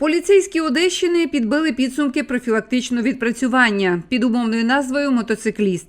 Поліцейські Одещини підбили підсумки профілактичного відпрацювання під умовною назвою Мотоцикліст.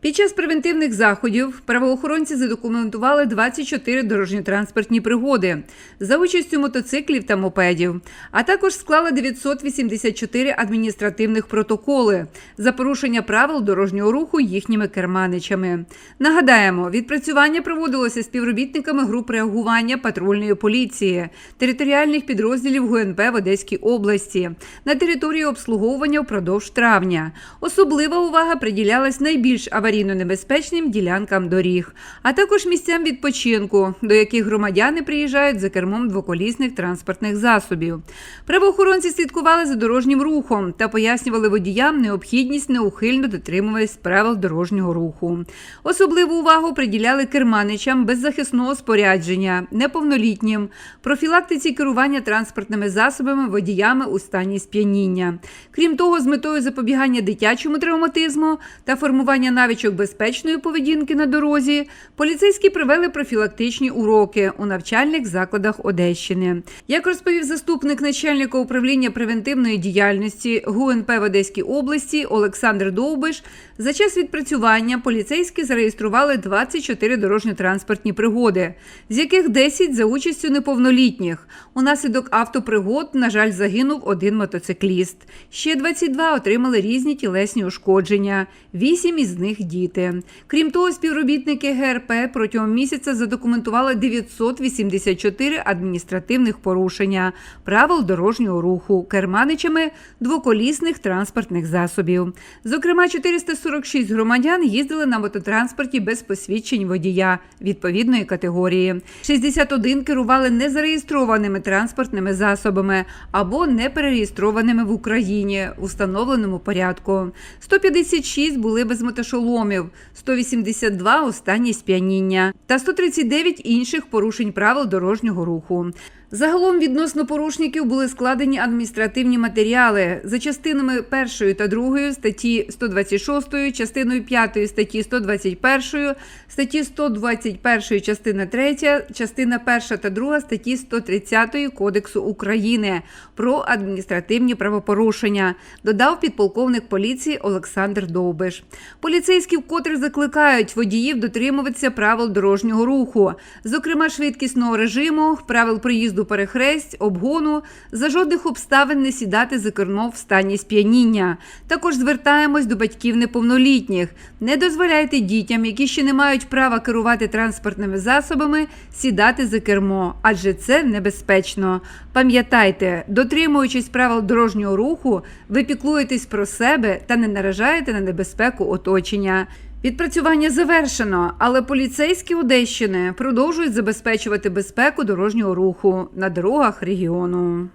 Під час превентивних заходів правоохоронці задокументували 24 дорожньо-транспортні пригоди за участю мотоциклів та мопедів, а також склали 984 адміністративних протоколи за порушення правил дорожнього руху їхніми керманичами. Нагадаємо, відпрацювання проводилося співробітниками груп реагування патрульної поліції, територіальних підрозділів ГУНП в Одеській області на території обслуговування впродовж травня. Особлива увага приділялась найбільш аварійно небезпечним ділянкам доріг, а також місцям відпочинку, до яких громадяни приїжджають за кермом двоколісних транспортних засобів. Правоохоронці слідкували за дорожнім рухом та пояснювали водіям необхідність неухильно дотримуватись правил дорожнього руху. Особливу увагу приділяли керманичам беззахисного спорядження, неповнолітнім, профілактиці керування транспортними засобами водіями у стані сп'яніння. Крім того, з метою запобігання дитячому травматизму та формування навичок безпечної поведінки на дорозі, поліцейські провели профілактичні уроки у навчальних закладах Одещини. Як розповів заступник начальника управління превентивної діяльності ГУНП в Одеській області Олександр Довбиш, за час відпрацювання поліцейські зареєстрували 24 дорожньо-транспортні пригоди, з яких 10 за участю неповнолітніх. Унаслідок автопригод, на жаль, загинув один мотоцикліст. Ще 22 отримали різні тілесні ушкодження, 8 із них діти. Крім того, співробітники ГРП протягом місяця задокументували 984 адміністративних порушення правил дорожнього руху керманичами двоколісних транспортних засобів. Зокрема, 446 громадян їздили на мототранспорті без посвідчень водія відповідної категорії. 61 керували незареєстрованими транспортними засобами або не перереєстрованими в Україні у встановленому порядку. 156 були без мотошоломів, 182 – останні сп'яніння та 139 інших порушень правил дорожнього руху. Загалом відносно порушників були складені адміністративні матеріали за частинами 1 та 2 статті 126, частиною 5 статті 121, статті 121 частина 3, частина 1 та 2 статті 130 Кодексу України про адміністративні правопорушення, додав підполковник поліції Олександр Довбиш. Поліцейські вкотре закликають водіїв дотримуватися правил дорожнього руху, зокрема швидкісного режиму, правил проїзду перехресть, обгону, за жодних обставин не сідати за кермо в стані сп'яніння. Також звертаємось до батьків неповнолітніх. Не дозволяйте дітям, які ще не мають права керувати транспортними засобами, сідати за кермо, адже це небезпечно. Пам'ятайте, дотримуючись правил дорожнього руху, ви піклуєтесь про себе та не наражаєте на небезпеку оточення. Відпрацювання завершено, але поліцейські Одещини продовжують забезпечувати безпеку дорожнього руху на дорогах регіону.